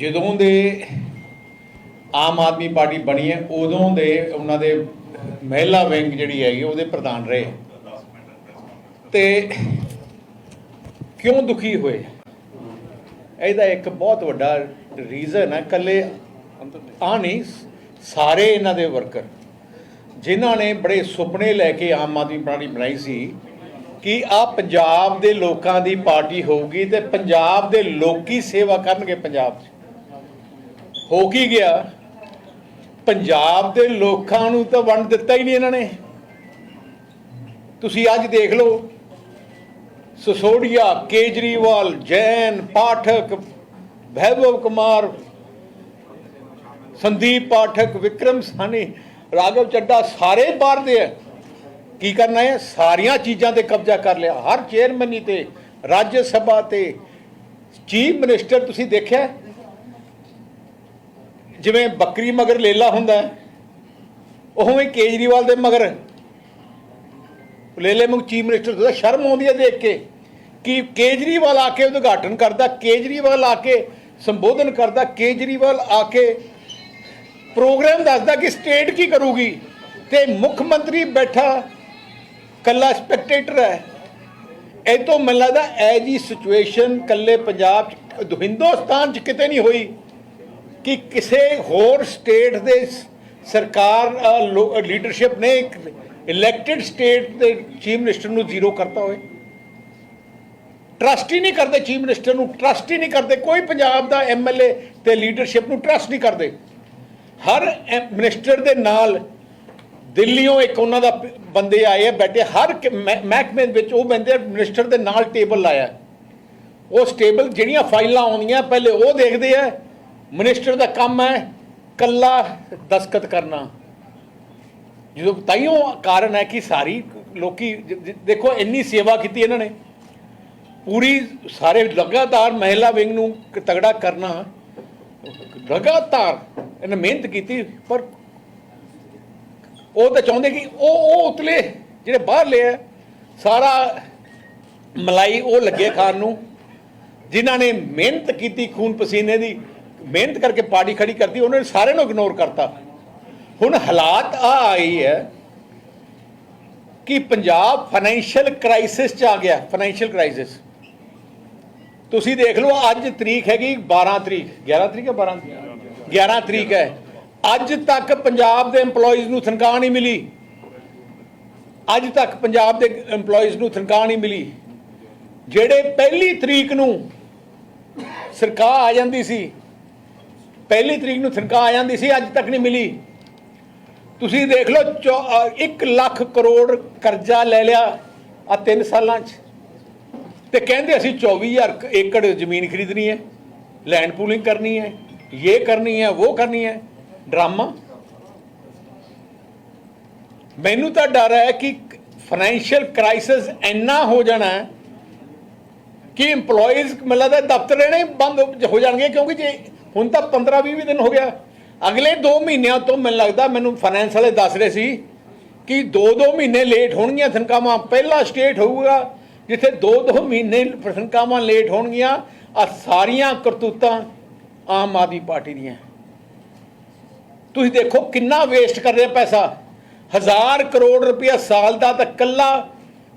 ਜਦੋਂ ਦੇ ਆਮ ਆਦਮੀ ਪਾਰਟੀ ਬਣੀ ਹੈ, ਉਦੋਂ ਦੇ ਉਹਨਾਂ ਦੇ ਮਹਿਲਾ ਵਿੰਗ ਜਿਹੜੀ ਹੈਗੀ, ਉਹਦੇ ਪ੍ਰਧਾਨ ਰਹੇ ਤੇ ਕਿਉਂ ਦੁਖੀ ਹੋਏ? ਇਹਦਾ ਇੱਕ ਬਹੁਤ ਵੱਡਾ ਰੀਜ਼ਨ ਹੈ ਕੱਲੇ ਆ ਨਹੀਂ, ਸਾਰੇ ਇਹਨਾਂ ਦੇ ਵਰਕਰ ਜਿਨ੍ਹਾਂ ਨੇ ਬੜੇ ਸੁਪਨੇ ਲੈ ਕੇ ਆਮ ਆਦਮੀ ਪਾਰਟੀ ਬਣਾਈ ਸੀ ਕਿ ਆ ਪੰਜਾਬ ਦੇ ਲੋਕਾਂ ਦੀ ਪਾਰਟੀ ਹੋਊਗੀ ਤੇ ਪੰਜਾਬ ਦੇ ਲੋਕੀ ਸੇਵਾ ਕਰਨਗੇ ਪੰਜਾਬ 'ਚ। ਹੋ ਕੀ ਗਿਆ? ਪੰਜਾਬ ਦੇ ਲੋਕਾਂ ਨੂੰ ਤਾਂ ਵੰਡ ਦਿੱਤਾ ਹੀ ਨਹੀਂ ਇਹਨਾਂ ਨੇ। ਤੁਸੀਂ ਅੱਜ ਦੇਖ ਲਓ, ਸਸੋੜੀਆ, ਕੇਜਰੀਵਾਲ, ਜੈਨ, ਪਾਠਕ, ਵੈਭਵ ਕੁਮਾਰ, ਸੰਦੀਪ ਪਾਠਕ, ਵਿਕਰਮ ਸਾਨੀ ਰਾਘਵ ਚੱਡਾ, ਸਾਰੇ ਬਾਹਰ ਦੇ ਹੈ ਕੀ ਕਰਨਾ ਹੈ? ਸਾਰੀਆਂ ਚੀਜ਼ਾਂ ਤੇ ਕਬਜ਼ਾ ਕਰ ਲਿਆ। ਹਰ ਚੇਅਰਮੈਨੀ ਤੇ, ਰਾਜ ਸਭਾ ਤੇ, ਚੀਫ ਮਿਨਿਸਟਰ ਤੁਸੀਂ ਦੇਖਿਆ? ਜਿਵੇਂ ਬੱਕਰੀ ਮਗਰ ਲੇਲਾ ਹੁੰਦਾ ਉਵੇਂ ਕੇਜਰੀਵਾਲ ਦੇ ਮਗਰ। ਲੇਲੇ ਨੂੰ ਚੀਫ ਮਿਨਿਸਟਰ ਦਾ ਸ਼ਰਮ ਆਉਂਦੀ ਹੈ ਦੇਖ ਕੇ ਕਿ ਕੇਜਰੀਵਾਲ ਆ ਕੇ ਉਦਘਾਟਨ ਕਰਦਾ, ਕੇਜਰੀਵਾਲ ਆ ਕੇ ਸੰਬੋਧਨ ਕਰਦਾ, ਕੇਜਰੀਵਾਲ ਆ ਕੇ ਪ੍ਰੋਗਰਾਮ ਦੱਸਦਾ ਕਿ ਸਟੇਟ ਕੀ ਕਰੂਗੀ ਤੇ ਮੁੱਖ ਮੰਤਰੀ ਬੈਠਾ, ਕੱਲਾ ਸਪੈਕਟੇਟਰ ਹੈ। ਇਹ ਤੋਂ ਮੈਨੂੰ ਲੱਗਦਾ ਐ ਜੀ ਸਿਚੁਏਸ਼ਨ ਕੱਲੇ ਪੰਜਾਬ ਚ, ਹਿੰਦੁਸਤਾਨ ਚ ਕਿਤੇ ਨਹੀਂ ਹੋਈ। ਕਿ ਕਿਸੇ ਹੋਰ ਸਟੇਟ ਦੇ ਸਰਕਾਰ ਲੀਡਰਸ਼ਿਪ ਨੇ ਇੱਕ ਇਲੈਕਟਿਡ ਸਟੇਟ ਦੇ ਚੀਫ ਮਿਨਿਸਟਰ ਨੂੰ ਜ਼ੀਰੋ ਕਰਤਾ ਹੋਵੇ। ਟਰਸਟ ਹੀ ਨਹੀਂ ਕਰਦੇ ਚੀਫ ਮਿਨਿਸਟਰ ਨੂੰ ਟਰਸਟ ਹੀ ਨਹੀਂ ਕਰਦੇ। ਕੋਈ ਪੰਜਾਬ ਦਾ ਐਮਐਲਏ ਤੇ ਲੀਡਰਸ਼ਿਪ ਨੂੰ ਟਰਸਟ ਨਹੀਂ ਕਰਦੇ। ਹਰ ਮਿਨਿਸਟਰ ਦੇ ਨਾਲ ਦਿੱਲੀੋਂ ਇੱਕ ਉਹਨਾਂ ਦਾ ਬੰਦੇ ਆਏ ਆ, ਬੈਠੇ ਹਰ ਮਹਿਕਮੇ ਵਿੱਚ ਉਹ ਬੰਦੇ ਮਿਨਿਸਟਰ ਦੇ ਨਾਲ ਟੇਬਲ ਲਾਇਆ। ਉਸ ਟੇਬਲ ਜਿਹੜੀਆਂ ਫਾਈਲਾਂ ਆਉਂਦੀਆਂ, ਪਹਿਲੇ ਉਹ ਦੇਖਦੇ ਆ ਮਿਨਿਸਟਰ ਦਾ ਕੰਮ ਹੈ ਕੱਲਾ ਦਸਖਤ ਕਰਨਾ। ਜਦੋਂ ਤਾਈਓ ਕਾਰਨ ਹੈ ਕਿ ਸਾਰੀ ਲੋਕੀ ਦੇਖੋ ਇੰਨੀ ਸੇਵਾ ਕੀਤੀ ਇਹਨਾਂ ਨੇ। ਪੂਰੀ ਸਾਰੇ ਲਗਾਤਾਰ ਮਹਿਲਾ ਵਿੰਗ ਨੂੰ ਕ- ਤਗੜਾ ਕਰਨਾ। ਲਗਾਤਾਰ ਇਹਨੇ ਮਿਹਨਤ ਕੀਤੀ, ਪਰ ਉਹ ਤਾਂ ਚਾਹੁੰਦੇ ਕਿ ਉਹ ਉਹ ਉਤਲੇ ਜਿਹੜੇ ਬਾਹਰ ਲਿਆ ਸਾਰਾ ਮਲਾਈ ਉਹ ਲੱਗੇ ਖਾਣ ਨੂੰ। ਜਿਨ੍ਹਾਂ ਨੇ ਮਿਹਨਤ ਕੀਤੀ ਖੂਨ ਪਸੀਨੇ ਦੀ ਮਿਹਨਤ ਕਰਕੇ ਪਾਰਟੀ ਖੜੀ ਕਰਤੀ, ਉਹਨਾਂ ਨੇ ਸਾਰਿਆਂ ਨੂੰ ਇਗਨੋਰ ਕਰਤਾ। ਹੁਣ ਹਾਲਾਤ ਆ ਆਈ ਹੈ ਕਿ ਪੰਜਾਬ ਫਾਈਨੈਂਸ਼ੀਅਲ ਕ੍ਰਾਈਸਿਸ ਚ ਆ ਗਿਆ ਫਾਈਨੈਂਸ਼ੀਅਲ ਕ੍ਰਾਈਸਿਸ ਤੁਸੀਂ ਦੇਖ ਲਓ, ਅੱਜ ਤਰੀਕ ਹੈਗੀ 12 ਤਰੀਕ। 11 ਤਰੀਕ ਹੈ 12 11 ਤਰੀਕ ਹੈ। ਅੱਜ ਤੱਕ ਪੰਜਾਬ ਦੇ EMPLOYEES ਨੂੰ ਤਨਖਾਹ ਨਹੀਂ ਮਿਲੀ। ਅੱਜ ਤੱਕ ਪੰਜਾਬ ਦੇ EMPLOYEES ਨੂੰ ਤਨਖਾਹ ਨਹੀਂ ਮਿਲੀ। ਜਿਹੜੇ ਪਹਿਲੀ ਤਰੀਕ ਨੂੰ ਸਰਕਾਰ ਆ ਜਾਂਦੀ ਸੀ ਪਹਿਲੀ ਤਰੀਕ ਨੂੰ ਤਨਖਾਹ ਆ ਜਾਂਦੀ ਸੀ, ਅੱਜ ਤੱਕ ਨਹੀਂ ਮਿਲੀ। ਤੁਸੀਂ ਦੇਖ ਲਓ 1 ਲੱਖ ਕਰੋੜ ਕਰਜ਼ਾ ਲੈ ਲਿਆ ਆ 3 ਸਾਲਾਂ 'ਚ। ਤੇ ਕਹਿੰਦੇ ਅਸੀਂ 24000 ਕ- ਏਕੜ ਜ਼ਮੀਨ ਖਰੀਦਣੀ ਹੈ, ਲੈਂਡ ਪੂਲਿੰਗ ਕਰਨੀ ਹੈ ਇਹ ਕਰਨੀ ਹੈ ਉਹ ਕਰਨੀ ਹੈ, ਡਰਾਮਾ। ਮੈਨੂੰ ਤਾਂ ਡਰ ਹੈ ਕਿ ਫਾਈਨੈਂਸ਼ੀਅਲ ਕ੍ਰਾਈਸਿਸ ਇੰਨਾ ਹੋ ਜਾਣਾ ਕਿ EMPLOYEES ਮਿਲਦਾ ਦਾ ਦਫ਼ਤਰ ਰਹਿਣੇ ਬੰਦ ਹੋ ਜਾਣਗੇ ਕਿਉਂਕਿ ਜੇ ਹੁਣ ਤਾਂ 15 20 ਦਿਨ ਹੋ ਗਿਆ। ਅਗਲੇ 2 ਮਹੀਨਿਆਂ ਤੋਂ ਮੈਨੂੰ ਲੱਗਦਾ ਮੈਨੂੰ ਫਾਈਨੈਂਸ ਵਾਲੇ ਦੱਸ ਰਹੇ ਸੀ ਕਿ 2-2 ਮਹੀਨੇ ਲੇਟ ਹੋਣਗੀਆਂ ਤਨਖਾਹਾਂ। ਪਹਿਲਾ ਸਟੇਟ ਹੋਊਗਾ ਜਿੱਥੇ 2-2 ਮਹੀਨੇ ਤਨਖਾਹਾਂ ਲੇਟ ਹੋਣਗੀਆਂ। ਆ ਸਾਰੀਆਂ ਕਰਤੂਤਾਂ ਆਮ ਆਦਮੀ ਪਾਰਟੀ ਦੀਆਂ। ਤੁਸੀਂ ਦੇਖੋ ਕਿੰਨਾ ਵੇਸਟ ਕਰ ਰਿਹਾ ਪੈਸਾ। ਹਜ਼ਾਰ ਕਰੋੜ ਰੁਪਇਆ ਸਾਲ ਦਾ ਤਾਂ ਕੱਲਾ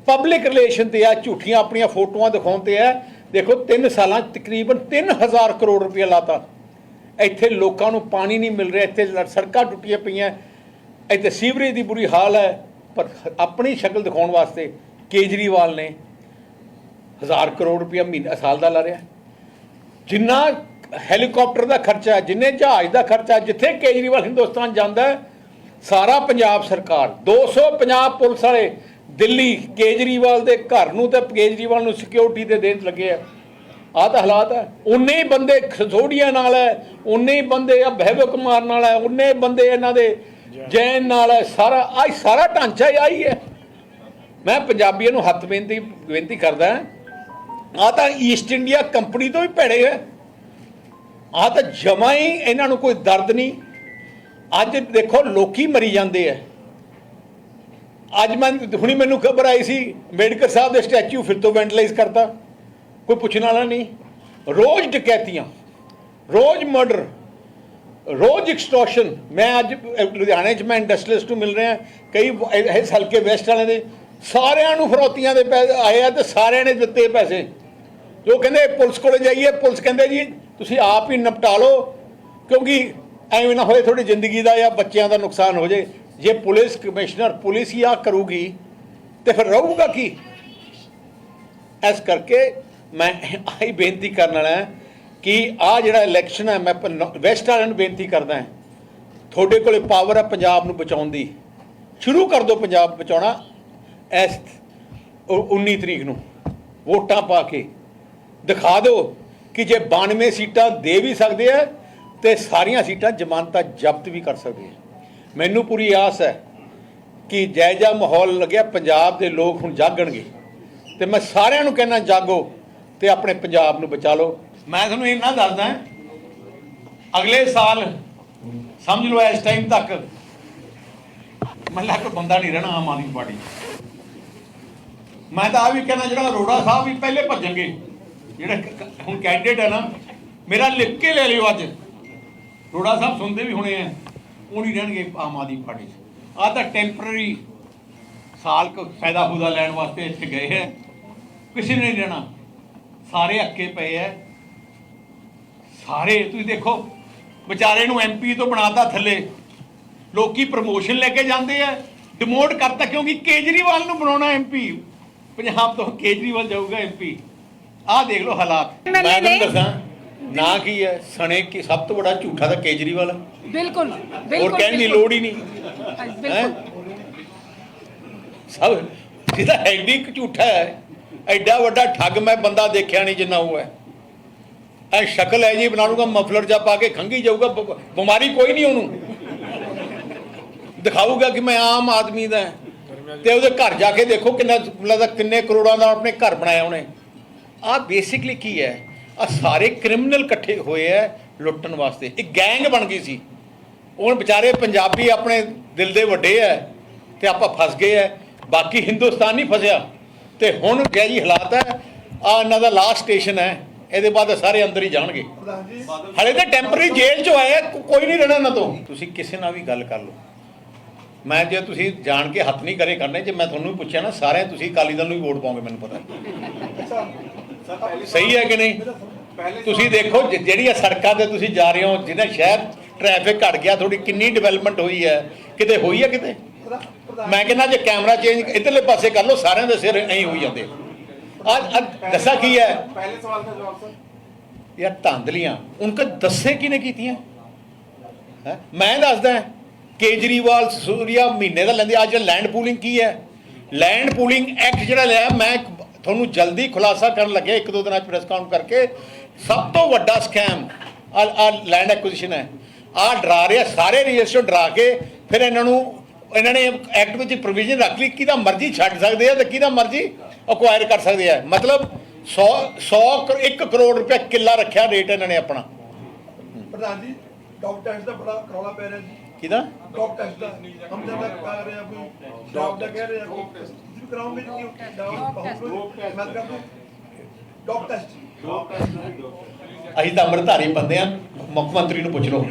ਪਬਲਿਕ ਰਿਲੇਸ਼ਨ ਤੇ ਆ, ਝੂਠੀਆਂ ਆਪਣੀਆਂ ਫੋਟੋਆਂ ਦਿਖਾਉਣ ਤੇ ਆ। ਦੇਖੋ 3 ਸਾਲਾਂ 'ਚ ਤਕਰੀਬਨ 3000 ਕਰੋੜ ਰੁਪਇਆ ਲਾਤਾ। ਇੱਥੇ ਲੋਕਾਂ ਨੂੰ ਪਾਣੀ ਨਹੀਂ ਮਿਲ ਰਿਹਾ, ਇੱਥੇ ਸੜਕਾਂ ਟੁੱਟੀਆਂ ਪਈਆਂ। ਇੱਥੇ ਸੀਵਰੇਜ ਦੀ ਬੁਰੀ ਹਾਲ ਹੈ, ਪਰ ਆਪਣੀ ਸ਼ਕਲ ਦਿਖਾਉਣ ਵਾਸਤੇ ਕੇਜਰੀਵਾਲ ਨੇ ਹਜ਼ਾਰ ਕਰੋੜ ਰੁਪਇਆ ਮਹੀਨਾ, ਸਾਲ ਦਾ ਲਾ ਰਿਹਾ। ਜਿੰਨਾ ਹੈਲੀਕਾਪਟਰ ਦਾ ਖਰਚਾ ਜਿੰਨੇ ਜਹਾਜ਼ ਦਾ ਖਰਚਾ ਜਿੱਥੇ ਕੇਜਰੀਵਾਲ ਹਿੰਦੁਸਤਾਨ ਜਾਂਦਾ ਸਾਰਾ ਪੰਜਾਬ ਸਰਕਾਰ 250 ਪੁਲਿਸ ਵਾਲੇ ਦਿੱਲੀ ਕੇਜਰੀਵਾਲ ਦੇ ਘਰ ਨੂੰ ਤੇ ਕੇਜਰੀਵਾਲ ਨੂੰ ਸਿਕਿਉਰਿਟੀ ਦੇ ਦੇਣ ਲੱਗੇ ਆ। ਆਹ ਤਾਂ ਹਾਲਾਤ ਹੈ। ਉਨੇ ਹੀ ਬੰਦੇ ਖਸੋੜੀਆਂ ਨਾਲ ਹੈ ਉਨੇ ਹੀ ਬੰਦੇ ਆ ਬਹਿਬੋ ਕੁਮਾਰ ਨਾਲ ਹੈ ਉਨੇ ਹੀ ਬੰਦੇ ਇਹਨਾਂ ਦੇ ਜੈਨ ਨਾਲ ਹੈ ਸਾਰਾ ਆਹ ਸਾਰਾ ਢਾਂਚਾ ਹੀ ਆਈ ਹੈ। ਮੈਂ ਪੰਜਾਬੀਆਂ ਨੂੰ ਹੱਥ ਬੇਨਤੀ ਬੇਨਤੀ ਕਰਦਾ ਆ ਤਾਂ ਈਸਟ ਇੰਡੀਆ ਕੰਪਨੀ ਤੋਂ ਵੀ ਭੈੜੇ ਹੈ ਆ ਤਾਂ ਜਮਾ ਹੀ ਇਹਨਾਂ ਨੂੰ ਕੋਈ ਦਰਦ ਨਹੀਂ। ਅੱਜ ਦੇਖੋ ਲੋਕੀ ਮਰੀ ਜਾਂਦੇ ਆ। ਅੱਜ ਮੈਂ ਹੁਣੀ ਮੈਨੂੰ ਖਬਰ ਆਈ ਸੀ ਅੰਬੇਡਕਰ ਸਾਹਿਬ ਦੇ ਸਟੈਚੂ ਫਿਰ ਤੋਂ ਵੈਂਡਲਾਈਜ਼ ਕਰਤਾ। ਕੋਈ ਪੁੱਛਣ ਵਾਲਾ ਨਹੀਂ। ਰੋਜ਼ ਡਕੈਤੀਆਂ, ਰੋਜ਼ ਮਰਡਰ ਰੋਜ਼ ਐਕਸਟੋਰਸ਼ਨ ਮੈਂ ਅੱਜ ਲੁਧਿਆਣੇ 'ਚ ਮੈਂ ਇੰਡਸਟਰੀਅਲਿਸਟ ਨੂੰ ਮਿਲ ਰਿਹਾ, ਕਈ ਇਸ ਹਲਕੇ ਵੈਸਟ ਵਾਲਿਆਂ ਦੇ, ਸਾਰਿਆਂ ਨੂੰ ਫਰੋਤੀਆਂ ਦੇ ਪੈਸੇ ਆਏ ਆ ਤੇ ਸਾਰਿਆਂ ਨੇ ਦਿੱਤੇ ਪੈਸੇ। ਜੋ ਕਹਿੰਦੇ, ਪੁਲਿਸ ਕੋਲ ਜਾਈਏ, ਪੁਲਿਸ ਕਹਿੰਦੇ ਜੀ, ਤੁਸੀਂ ਆਪ ਹੀ ਨਿਪਟਾ ਲਓ, ਕਿਉਂਕਿ ਐਵੇਂ ਨਾ ਹੋਏ ਤੁਹਾਡੀ ਜ਼ਿੰਦਗੀ ਦਾ ਜਾਂ ਬੱਚਿਆਂ ਦਾ ਨੁਕਸਾਨ ਹੋ ਜੇ। ਜੇ ਪੁਲਿਸ ਕਮਿਸ਼ਨਰ ਪੁਲਿਸ ਹੀ ਆ ਕਰੂਗੀ, ਤੇ ਫਿਰ ਰਹੂਗਾ ਕੀ? ਇਸ ਕਰਕੇ ਮੈਂ ਆਹੀ ਬੇਨਤੀ ਕਰਨ ਵਾਲਾ ਕਿ ਆ ਜਿਹੜਾ ਇਲੈਕਸ਼ਨ ਹੈ, ਮੈਂ ਵੈਸਟ ਵਾਲਿਆਂ ਨੂੰ ਬੇਨਤੀ ਕਰਦਾ ਹਾਂ। ਤੁਹਾਡੇ ਕੋਲੇ ਪਾਵਰ ਹੈ ਪੰਜਾਬ ਨੂੰ ਬਚਾਉਣ ਦੀ। ਸ਼ੁਰੂ ਕਰ ਦਿਓ ਪੰਜਾਬ ਬਚਾਉਣਾ ਇਸ ਉ- 19 ਤਰੀਕ ਨੂੰ। ਵੋਟਾਂ ਪਾ ਕੇ। ਦਿਖਾ ਦਿਓ ਕਿ ਜੇ 92 ਸੀਟਾਂ ਦੇ ਵੀ ਸਕਦੇ ਆ ਤੇ ਸਾਰੀਆਂ ਸੀਟਾਂ ਜ਼ਮਾਨਤਾਂ ਜ਼ਬਤ ਵੀ ਕਰ ਸਕਦੇ ਆ। ਮੈਨੂੰ ਪੂਰੀ ਆਸ ਹੈ ਕਿ ਜਾਇਜਾ ਮਾਹੌਲ ਲੱਗਿਆ, ਪੰਜਾਬ ਦੇ ਲੋਕ ਹੁਣ ਜਾਗਣਗੇ। ਤੇ ਮੈਂ ਸਾਰਿਆਂ ਨੂੰ ਕਹਿਣਾ ਜਾਗੋ। ਤੇ ਆਪਣੇ ਪੰਜਾਬ ਨੂੰ ਬਚਾ ਲਓ। ਮੈਂ ਤੁਹਾਨੂੰ ਇਹ ਨਾ ਦੱਸਦਾ ਅਗਲੇ ਸਾਲ, ਸਮਝ ਲਓ ਇਸ ਟਾਈਮ ਤੱਕ ਮੱਲਾ ਕੋਈ ਬੰਦਾ ਨਹੀਂ ਰਹਿਣਾ ਆਮ ਆਦਮੀ ਪਾਰਟੀ। ਮੈਂ ਤਾਂ ਆ ਵੀ ਕਹਿੰਦਾ, ਜਿਹੜਾ ਅਰੋੜਾ ਸਾਹਿਬ ਵੀ ਪਹਿਲੇ ਭੱਜਣਗੇ, ਜਿਹੜਾ ਹੁਣ ਕੈਂਡੀਡੇਟ ਹੈ ਨਾ, ਮੇਰਾ ਲਿਖ ਕੇ ਲੈ ਲਿਓ ਅੱਜ। ਅਰੋੜਾ ਸਾਹਿਬ ਸੁਣਦੇ ਵੀ ਹੋਣੇ ਆ, ਉਹ ਨਹੀਂ ਰਹਿਣਗੇ ਆਮ ਆਦਮੀ ਪਾਰਟੀ 'ਚ। ਆ ਤਾਂ ਟੈਂਪਰਰੀ ਸਾਲ ਕੁ, ਫਾਇਦਾ ਫੂਦਾ ਲੈਣ ਵਾਸਤੇ ਇੱਥੇ ਗਏ ਹੈ। ਕਿਸੇ ਨੇ ਨਹੀਂ ਰਹਿਣਾ। ਸਾਰੇ ਅੱਕੇ ਪਏ ਐ। ਸਾਰੇ ਤੁਸੀਂ ਦੇਖੋ ਵਿਚਾਰੇ ਨੂੰ ਐਮਪੀ ਤੋਂ ਬਣਾਤਾ ਥੱਲੇ। ਲੋਕੀ ਪ੍ਰਮੋਸ਼ਨ ਲੈ ਕੇ ਜਾਂਦੇ ਆ ਡਿਮੋਟ ਕਰਤਾ ਕਿਉਂਕਿ ਕੇਜਰੀਵਾਲ ਨੂੰ ਬਣਾਉਣਾ ਐਮਪੀ ਪੰਜਾਬ ਤੋਂ ਕੇਜਰੀਵਾਲ ਜਾਊਗਾ ਐਮਪੀ ਆਹ ਦੇਖ ਲਓ ਹਾਲਾਤ। ਮੈਂ ਤੁਹਾਨੂੰ ਦੱਸਾਂ ਨਾ ਕੀ ਹੈ ਸਣੇ ਕੀ ਸਭ ਤੋਂ ਵੱਡਾ ਝੂਠਾ ਤਾਂ ਕੇਜਰੀਵਾਲ ਹੈ ਬਿਲਕੁਲ ਹੋਰ ਬਿਲਕੁਲ ਕਹਿਣ ਦੀ ਬਿਲਕੁਲ। ਲੋੜ ਹੀ ਨਹੀਂ। ਬਿਲਕੁਲ। ਸਭ ਜਿਹਦਾ ਐਡੀ ਕੁ ਝੂਠਾ ਹੈ ਐਡਾ ਵੱਡਾ ਠੱਗ ਮੈਂ ਬੰਦਾ ਦੇਖਿਆ ਨਹੀਂ ਜਿੰਨਾ ਉਹ ਹੈ। ਐ ਸ਼ਕਲ ਹੈ ਜੀ ਬਣਾ ਲੂਗਾ ਮਫਲਰ ਜਾ ਪਾ ਕੇ ਖੰਗੀ ਜਾਊਗਾ ਬਿਮਾਰੀ ਕੋਈ ਨਹੀਂ ਉਹਨੂੰ। ਦਿਖਾਊਗਾ ਕਿ ਮੈਂ ਆਮ ਆਦਮੀ ਦਾ ਹਾਂ। ਤੇ ਉਹਦੇ ਘਰ ਜਾ ਕੇ ਦੇਖੋ ਕਿੰਨਾ ਲੱਗਦਾ ਕਿੰਨੇ ਕਰੋੜਾਂ ਦਾ ਆਪਣੇ ਘਰ ਬਣਾਇਆ ਉਹਨੇ। ਆ ਬੇਸਿਕਲੀ ਕੀ ਹੈ? ਆ ਸਾਰੇ ਕ੍ਰਿਮੀਨਲ ਇਕੱਠੇ ਹੋਏ ਐ ਲੁੱਟਣ ਵਾਸਤੇ। ਇੱਕ ਗੈਂਗ ਬਣ ਗਈ ਸੀ। ਹੁਣ ਵਿਚਾਰੇ ਪੰਜਾਬੀ ਆਪਣੇ ਦਿਲ ਦੇ ਵੱਡੇ ਐ ਤੇ ਆਪਾਂ ਫਸ ਗਏ ਐ ਬਾਕੀ ਹਿੰਦੁਸਤਾਨ ਨਹੀਂ ਫਸਿਆ। ਤੇ ਹੁਣ ਜਿਹੇ ਜੀ ਹਾਲਾਤ ਹੈ ਆ ਇਹਨਾਂ ਦਾ ਲਾਸਟ ਸਟੇਸ਼ਨ ਹੈ, ਇਹਦੇ ਬਾਅਦ ਸਾਰੇ ਅੰਦਰ ਹੀ ਜਾਣਗੇ। ਹਲੇ ਤਾਂ ਟੈਂਪਰਰੀ ਜੇਲ੍ਹ ਚੋਂ ਆਇਆ ਕੋਈ ਨਹੀਂ ਰਹਿਣਾ ਇਹਨਾਂ ਤੋਂ। ਤੁਸੀਂ ਕਿਸੇ ਨਾਲ ਵੀ ਗੱਲ ਕਰ ਲਓ। ਮੈਂ ਜੇ ਤੁਸੀਂ ਜਾਣ ਕੇ ਹੱਥ ਨਹੀਂ ਕਰੇ ਕਰਨੇ, ਜੇ ਮੈਂ ਤੁਹਾਨੂੰ ਪੁੱਛਿਆ ਨਾ ਸਾਰੇ ਤੁਸੀਂ ਅਕਾਲੀ ਦਲ ਨੂੰ ਵੀ ਵੋਟ ਪਾਓਗੇ, ਮੈਨੂੰ ਪਤਾ। ਸਹੀ ਹੈ ਕਿ ਨਹੀਂ? ਤੁਸੀਂ ਦੇਖੋ, ਜਿ- ਜਿਹੜੀਆਂ ਸੜਕਾਂ ਤੇ ਤੁਸੀਂ ਜਾ ਰਹੇ ਹੋ ਜਿਹਨਾਂ ਸ਼ਹਿਰ ਟ੍ਰੈਫਿਕ ਘਟ ਗਿਆ, ਤੁਹਾਡੀ ਕਿੰਨੀ ਡਿਵੈਲਪਮੈਂਟ ਹੋਈ ਹੈ, ਕਿਤੇ ਹੋਈ ਹੈ ਕਿਤੇ? ਮੈਂ ਕਹਿੰਦਾ ਜੇ ਕੈਮਰਾ ਚੇਂਜ ਇਧਰਲੇ ਪਾਸੇ ਕਰ ਲਓ ਸਾਰਿਆਂ ਦੇ ਸਿਰ ਐਂ ਹੋਈ ਜਾਂਦੇ ਅੱਜ ਦੱਸਾ ਕੀ ਹੈ? ਪਹਿਲੇ ਸਵਾਲ ਦਾ ਜਵਾਬ ਸਰ। ਯਾਰ ਧਾਂਦਲੀਆਂ ਉਹਨਾਂ ਦੱਸੇ ਕਿਨੇ ਕੀਤੀਆਂ? ਮੈਂ ਦੱਸਦਾ ਕੇਜਰੀਵਾਲ ਸੂਰੀਆ ਮਹੀਨੇ ਦਾ ਲੈਂਦੇ ਅੱਜ ਲੈਂਡ ਪੂਲਿੰਗ ਕੀ ਹੈ? ਲੈਂਡ ਪੂਲਿੰਗ ਐਕਟ ਜਿਹੜਾ ਲਿਆ ਮੈਂ ਤੁਹਾਨੂੰ ਜਲਦੀ ਖੁਲਾਸਾ ਕਰਨ ਲੱਗੇ ਇੱਕ ਦੋ ਦਿਨਾਂ ਚ ਪ੍ਰੈਸ ਕਾਉਂਟ ਕਰਕੇ। ਸਭ ਤੋਂ ਵੱਡਾ ਸਕੈਮ ਆ ਲੈਂਡ ਐਕੁਜੀਸ਼ਨ ਹੈ। ਆ ਡਰਾ ਰਿਹਾ ਸਾਰੇ ਰਜਿਸਟਰ ਡਰਾ ਕੇ ਫਿਰ ਇਹਨਾਂ ਨੂੰ ਇਹਨਾਂ ਨੇ ਐਕਟ ਵਿੱਚ ਪ੍ਰੋਵੀਜ਼ਨ ਰੱਖ ਲਈ ਕਿਹਦਾ ਮਰਜ਼ੀ ਛੱਡ ਸਕਦੇ ਆ ਤੇ ਕਿਹਦਾ ਮਰਜ਼ੀ ਅਕਵਾਇਰ ਕਰ ਸਕਦੇ ਆ। ਮਤਲਬ 100 100 1 ਕਰੋੜ ਰੁਪਏ ਕਿੱਲਾ ਰੱਖਿਆ ਰੇਟ ਇਹਨਾਂ ਨੇ ਆਪਣਾ। ਪ੍ਰਧਾਨ ਜੀ ਡੌਗ ਟੈਸਟ ਦਾ ਬੜਾ ਕਰੌਲਾ ਪੈ ਰਿਹਾ ਜੀ। ਕਿਹਦਾ? ਡੌਗ ਟੈਸਟ ਦਾ। ਹਮ ਜਦ ਤੱਕ ਕਰ ਰਹੇ ਆ ਕੋਈ ਡੌਗ ਦਾ ਕਹਿ ਰਹੇ ਆ ਕੋਈ। ਤੁਸੀਂ ਵੀ ਕਰਾਓਗੇ ਜੀ ਡੌਗ ਬਹੁਤ ਮੈਂ ਕਹਿੰਦਾ ਡੌਗ ਟੈਸਟ ਅਸੀਂ ਤਾਂ ਅੰਮ੍ਰਿਤਧਾਰੀ ਬੰਦੇ ਆ ਮੁੱਖ ਮੰਤਰੀ ਨੂੰ ਪੁੱਛ ਲਓ।